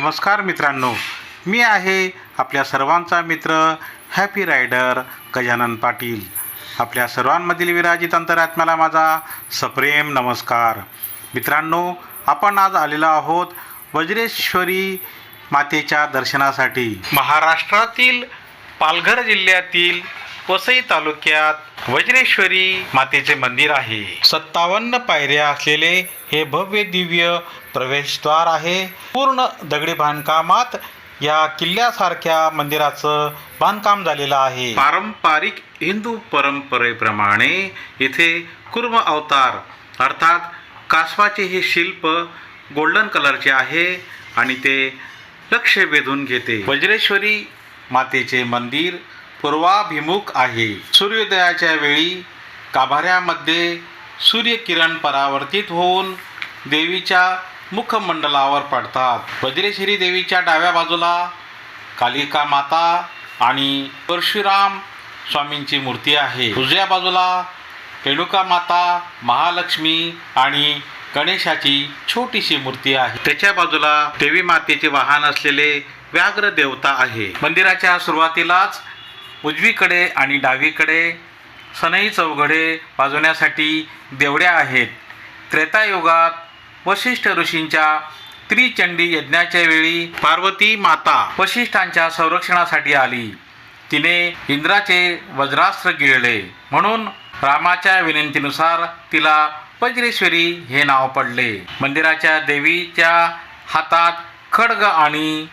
नमस्कार मित्रांनो. मी आहे आपल्या सर्वांचा मित्र हॅपी रायडर गजानन पाटील. आपल्या सर्वांमधील विराजित अंतरात्म्याला माझा सप्रेम नमस्कार. मित्रांनो आपण आज आलेलो आहोत वज्रेश्वरी मातेच्या दर्शनासाठी. महाराष्ट्रातील पालघर जिल्ह्यातील वसई तालुक्यात वज्रेश्वरी मातेचे मंदिर आहे. सत्तावन्न पायऱ्या असलेले हे भव्य दिव्य प्रवेशद्वार आहे. पूर्ण दगडी बांधकामात या किल्ल्यासारख्या मंदिराचं बांधकाम झालेलं आहे. पारंपरिक हिंदू परंपरेप्रमाणे इथे कुर्म अवतार अर्थात कासवाचे हे शिल्प गोल्डन कलरचे आहे आणि ते लक्ष वेधून घेते. वज्रेश्वरी मातेचे मंदिर पूर्वाभिमुख आहे. सूर्योदयाच्या वेळी गाभाऱ्यामध्ये सूर्यकिरण परावर्तित होऊन देवीच्या मुखमंडलावर पडतात. वज्रेश्वरी देवीच्या डाव्या बाजूला कालिका माता आणि परशुराम स्वामींची मूर्ती आहे. उजव्या बाजूला रेणुका माता महालक्ष्मी आणि गणेशाची छोटीशी मूर्ती आहे. त्याच्या बाजूला देवी मातेचे वाहन असलेले व्याघ्र देवता आहे. मंदिराच्या सुरुवातीलाच उजवीकडे आणि डावीकडे सनई चौघडे वाजवण्यासाठी देवड्या आहेत. त्रेतायुगात वशिष्ठ ऋषींच्या त्रिचंडी यज्ञाच्या वेळी पार्वती माता वशिष्ठांच्या संरक्षणासाठी आली. तिने इंद्राचे वज्रास्त्र गिळले. म्हणून रामाच्या विनंतीनुसार तिला वज्रेश्वरी हे नाव पडले. मंदिराच्या देवीच्या हातात खड्ग आणि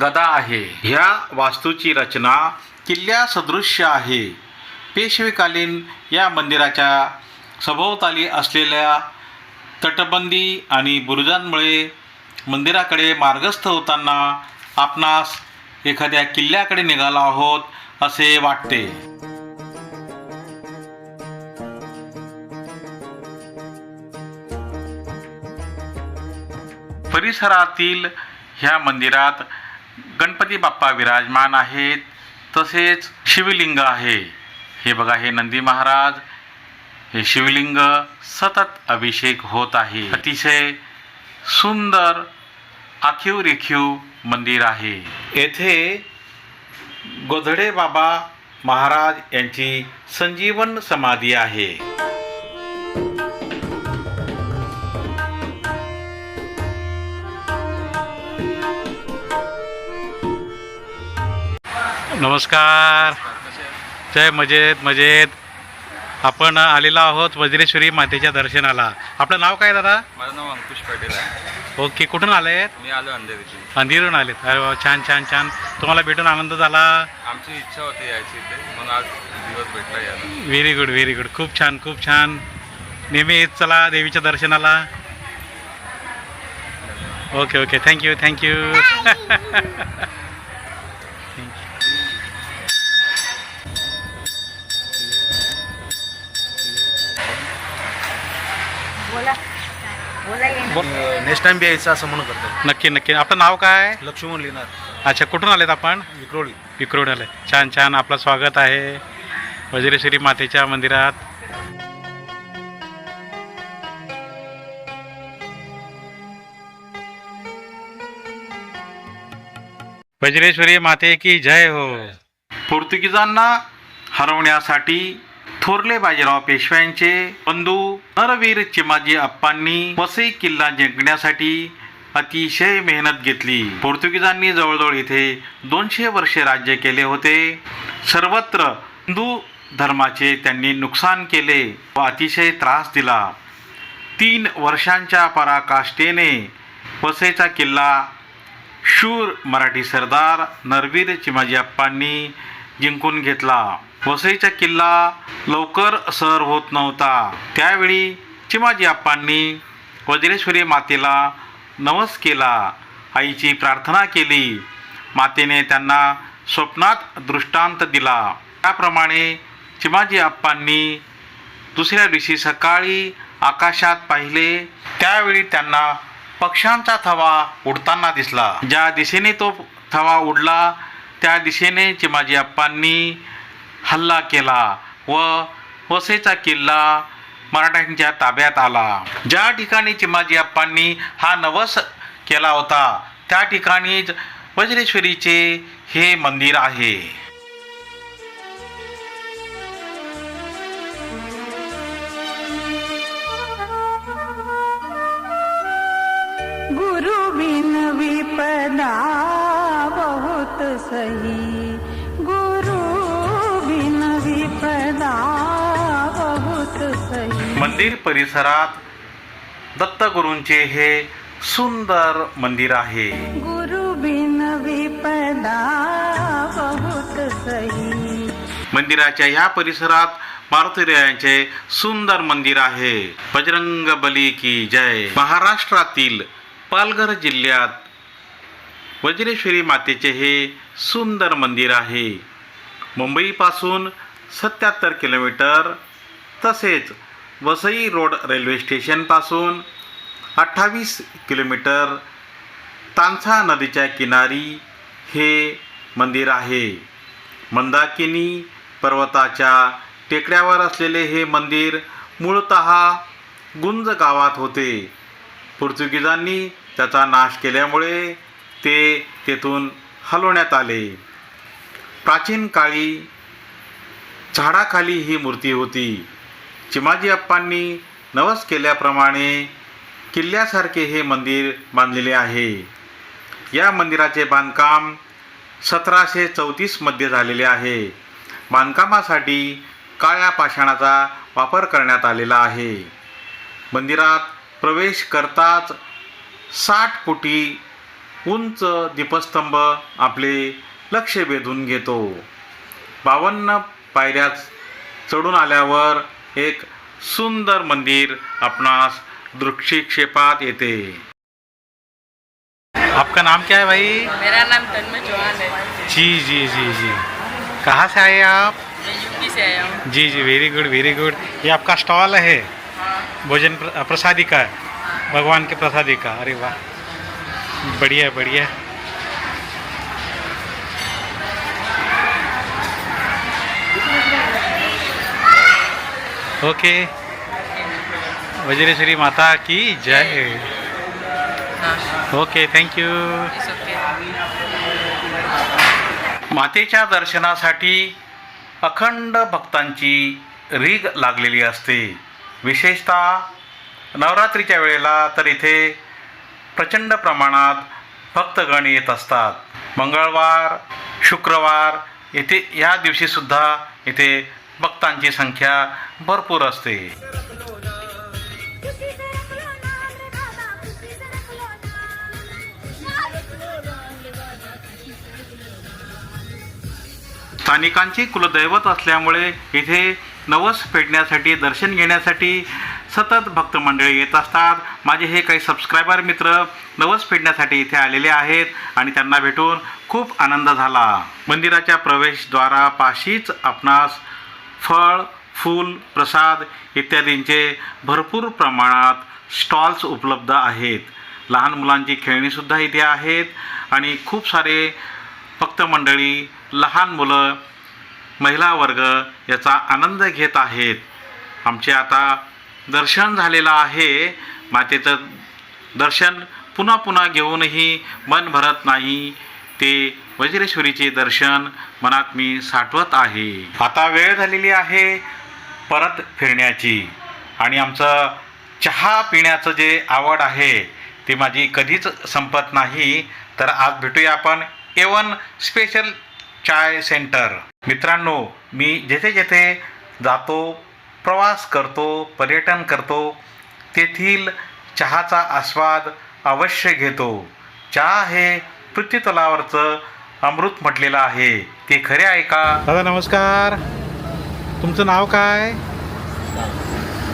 गदा आहे. ह्या वास्तूची रचना किल्ल्यासदृश्य आहे. पेशवेकालीन या मंदिराच्या सभोवताली असलेल्या तटबंदी आणि बुरुजांमुळे मंदिराकडे मार्गस्थ होताना आपणास एखाद्या किल्ल्याकडे निघालो आहोत असे वाटते. परिसरातील ह्या मंदिरात गणपती बाप्पा विराजमान आहेत. तसेच शिवलिंग आहे. हे बघा हे नंदी महाराज हे शिवलिंग सतत अभिषेक होत आहे. अतिशय सुंदर आखीव रेखीव मंदिर आहे. येथे गोधडे बाबा महाराज यांची संजीवन समाधी आहे. नमस्कार. जय मजेत मजेत. आपण आलेलो आहोत वज्रेश्वरी मातेच्या दर्शनाला. आपलं नाव काय दादा? माझं नाव अंकुश पाटील आहे. ओके कुठून आले मी आलो अंधेरीतून. मंदिरून आलेत. अरे वा छान छान छान. तुम्हाला भेटून आनंद झाला? आमची इच्छा होती यायची इथे. म्हणून आज दिवस भेटला यायला. व्हेरी गुड व्हेरी गुड खूप छान खूप छान. नेहमी येत चला देवीच्या दर्शनाला. ओके ओके थँक्यू थँक्यू बोला. बोला ये. नेक्स्ट टाइम बी यायचं असं म्हणून करतो नक्की नक्की. आपलं नाव काय? लक्ष्मण लिहिणार. अच्छा कुठून आलेत आपण? विक्रोळी. विक्रोड आले. छान छान. आपलं स्वागत आहे. वज्रेश्वरी मातेच्या मंदिरात. वज्रेश्वरी माते की जय हो. पोर्तुगीजांना हरवण्यासाठी थोरले बाजीराव पेशव्यांचे बंधू नरवीर चिमाजी अप्पांनी वसई किल्ला जिंकण्यासाठी अतिशय मेहनत घेतली. पोर्तुगीजांनी जवळजवळ इथे दोनशे वर्षे राज्य केले होते. सर्वत्र हिंदू धर्माचे त्यांनी नुकसान केले व अतिशय त्रास दिला. तीन वर्षांच्या पराकाष्ठेने वसईचा किल्ला शूर मराठी सरदार नरवीर चिमाजी अप्पांनी जिंकून घेतला. वसईचा किल्ला लवकर सर होत नव्हता. त्यावेळी चिमाजी अप्पांनी वज्रेश्वरी मातेला नवस केला. आईची प्रार्थना केली. मातेने त्यांना स्वप्नात दृष्टांत दिला. त्याप्रमाणे चिमाजी अप्पांनी दुसऱ्या दिवशी सकाळी आकाशात पाहिले. त्यावेळी त्यांना पक्ष्यांचा थवा उडताना दिसला. ज्या दिशेने तो थवा उडला त्या दिशेने चिमाजी अप्पांनी हल्ला केला व वसईचा किल्ला मराठ्यांच्या ताब्यात आला. ज्या ठिकाणी चिमाजी अप्पांनी हा नवस केला होता त्या ठिकाणीच वज्रेश्वरीचे हे मंदिर आहे. गुरु बिन विपदा बहुत सही। मंदिर परिसरात दत्तगुरूंचे हे सुंदर मंदिर आहे. गुरु बिन विपदा बहुत सही. मंदिराच्या या परिसरात मारुतीरायांचे सुंदर मंदिर आहे. बजरंग बली की जय. महाराष्ट्रातील पालघर जिल्ह्यात वज्रेश्वरी मातेचे हे सुंदर मंदिर आहे. मुंबईपासून सत्याहत्तर किलोमीटर तसेच वसई रोड रेल्वे स्टेशनपासून अठ्ठावीस किलोमीटर तांसा नदीच्या किनारी हे मंदिर आहे. मंदाकिनी पर्वताच्या टेकड्यावर असलेले हे मंदिर मूळत गुंज गावात होते. पोर्तुगीजांनी त्याचा नाश केल्यामुळे ते तेथून हलवण्यात आले. प्राचीन काळी झाडाखाली ही मूर्ती होती. चिमाजी अप्पांनी नवस केल्याप्रमाणे किल्ल्यासारखे हे मंदिर बांधलेले आहे. या मंदिराचे बांधकाम सतराशे चौतीसमध्ये झालेले आहे. बांधकामासाठी काळ्या पाषाणाचा वापर करण्यात आलेला आहे. मंदिरात प्रवेश करताच साठ फुटी उंच दीपस्तंभ आपले लक्ष वेधून घेतो. बावन्न पायऱ्या चढून आल्यावर एक सुंदर मंदिर आपणास दृष्टिक्षेपात येते आपका नाम क्या है भाई? मेरा नाम तन्मय चौहान है। जी जी जी जी। कहाँ से आए आप? मैं यूपी से आया हूँ। जी जी वेरी गुड वेरी गुड ये आपका स्टॉल है? भोजन प्र- प्रसादी का भगवान के प्रसादी का। अरे वाह। बढ़िया बढ़िया ओके. वज्रेश्वरी माता की जय. ओके थँक्यू मातेच्या दर्शनासाठी अखंड भक्तांची रीग लागलेली असते. विशेषतः नवरात्रीच्या वेळेला तर इथे प्रचंड प्रमाणात भक्तगण येत असतात. मंगळवार शुक्रवार येथे या दिवशीसुद्धा इथे भक्तांची संख्या भरपूर असते. स्थानिकांची कुलदैवत असल्यामुळे इथे नवस फेडण्यासाठी दर्शन घेण्यासाठी सतत भक्त मंडळी येत असतात. माझे हे काही सबस्क्रायबर मित्र नवस फेडण्यासाठी इथे आलेले आहेत आणि त्यांना भेटून खूप आनंद झाला. मंदिराच्या प्रवेशद्वारापाशीच आपणास फळ फूल प्रसाद इत्यादींचे भरपूर प्रमाणात स्टॉल्स उपलब्ध आहेत. लहान मुलांची खेळणीसुद्धा इथे आहेत आणि खूप सारे भक्त मंडळी लहान मुलं महिला वर्ग याचा आनंद घेत आहेत. आमचे आता दर्शन झालेलं आहे. मातेचं दर्शन पुन्हा पुन्हा घेऊनही मन भरत नाही. ते वज्रेश्वरीचे दर्शन मनात मी साठवत आहे. आता वेळ झालेली आहे परत फिरण्याची. आणि आमचं चहा पिण्याचं जे आवड आहे ती माझी कधीच संपत नाही. तर आज भेटूया आपण एवन स्पेशल चाय सेंटर मित्रांनो मी जेथे जेथे जातो प्रवास करतो पर्यटन करतो तेथील चहाचा आस्वाद अवश्य घेतो. चहा हे पृथ्वीतलावरचं अमृत म्हटलेलं आहे. ते खरे आहे का? दादा नमस्कार. तुमचं नाव काय?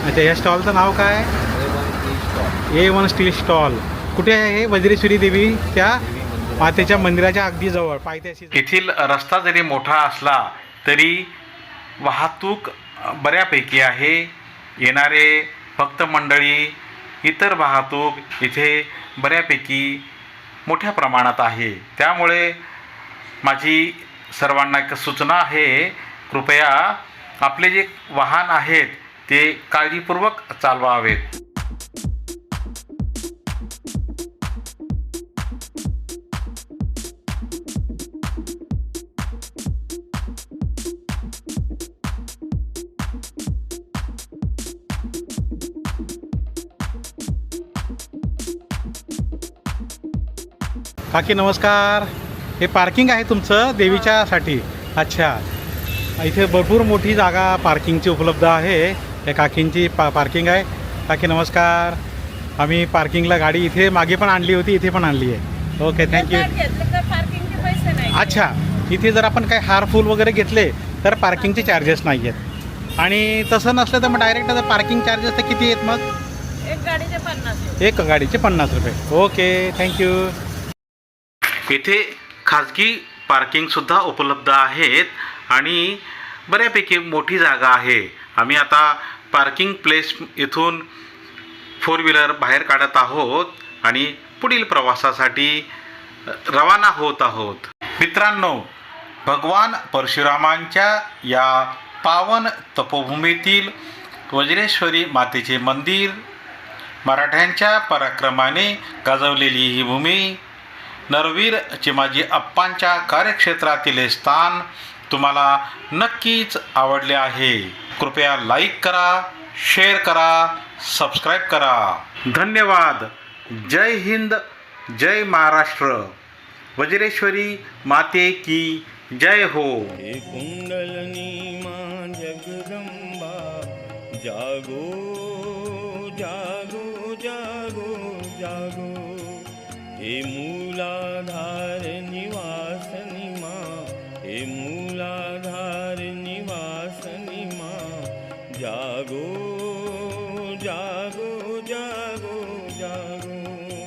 अच्छा या स्टॉलचं नाव काय? A one steel stall. कुठे आहे हे? वज्रेश्वरी देवी त्या मातेच्या मंदिराच्या अगदी जवळ पायथ्याशी येथील रस्ता जरी मोठा असला तरी वाहतूक बऱ्यापैकी आहे. येणारे भक्त मंडळी इतर वाहतूक इथे बऱ्यापैकी मोठ्या प्रमाणात आहे. त्यामुळे माझी सर्वांना एक सूचना आहे कृपया आपले जे वाहन आहेत ते काळजीपूर्वक चालवावेत. काकी नमस्कार. हे पार्किंग आहे तुमचं देवीच्यासाठी? अच्छा. इथे भरपूर मोठी जागा पार्किंगची उपलब्ध आहे. या काकींची पा पार्किंग आहे. काकी नमस्कार. आम्ही पार्किंगला गाडी इथे मागे पण आणली होती इथे पण आणली आहे. ओके थँक्यू अच्छा. इथे जर आपण काही हार फूल वगैरे घेतले तर पार्किंगचे चार्जेस नाही आहेत. आणि तसं नसलं तर मग डायरेक्ट आता पार्किंग चार्जेस तर किती आहेत मग? एक गाडीचे पन्नास. एक गाडीचे पन्नास रुपये. ओके थँक्यू इथे खाजगी पार्किंगसुद्धा उपलब्ध आहेत आणि बऱ्यापैकी मोठी जागा आहे. आम्ही आता पार्किंग प्लेस इथून फोर व्हीलर बाहेर काढत आहोत आणि पुढील प्रवासासाठी रवाना होत आहोत. मित्रांनो भगवान परशुरामांच्या या पावन तपोभूमीतील वज्रेश्वरी मातेचे मंदिर मराठ्यांच्या पराक्रमाने गाजवलेली ही भूमी नरवीर चिमाजी अप्पांच्या कार्यक्षेत्रातील स्थान तुम्हाला नक्कीच आवडले आहे. कृपया लाईक करा शेअर करा सबस्क्राईब करा. धन्यवाद. जय हिंद जय महाराष्ट्र. वज्रेश्वरी माते की जय हो. कुंडलनी मां जगदंबा जागो जागो जागो जागो. हे